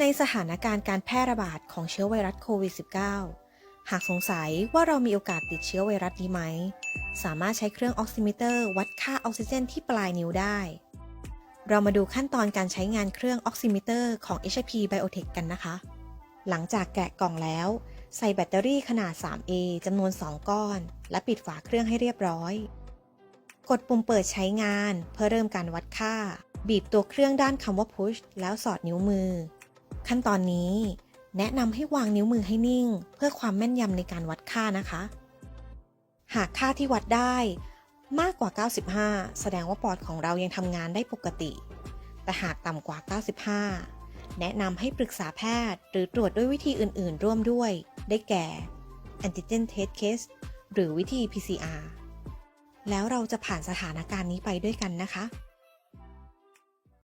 ในสถานการณ์การแพร่ระบาดของเชื้อไวรัสโควิด -19 หากสงสัยว่าเรามีโอกาสติดเชื้อไวรัสนี้ไหม สามารถใช้เครื่องออกซิมิเตอร์ วัดค่าออกซิเจนที่ปลายนิ้วได้ เรามาดูขั้นตอนการใช้งานเครื่องออกซิมิเตอร์ของ HP Biotech กันนะคะ หลังจากแกะกล่องแล้ว ใส่แบตเตอรี่ขนาด 3A จำนวน 2 ก้อน และปิดฝาเครื่องให้เรียบร้อย กดปุ่มเปิดใช้งาน เพื่อเริ่มการวัดค่า บีบตัวเครื่องด้านคำว่า push แล้วสอดนิ้วมือ ขั้นตอนนี้ แนะนำให้วางนิ้วมือให้นิ่ง เพื่อความแม่นยำในการวัดค่านะคะ หากค่าที่วัดได้มากกว่า 95 แสดงว่าปอดของเรายังทำงานได้ปกติ แต่หากต่ำกว่า 95 แนะนำให้ปรึกษาแพทย์ หรือตรวจด้วยวิธีอื่น ๆ ร่วมด้วย ได้แก่ antigen test case หรือวิธี PCR แล้วเราจะผ่านสถานการณ์นี้ไปด้วยกันนะคะ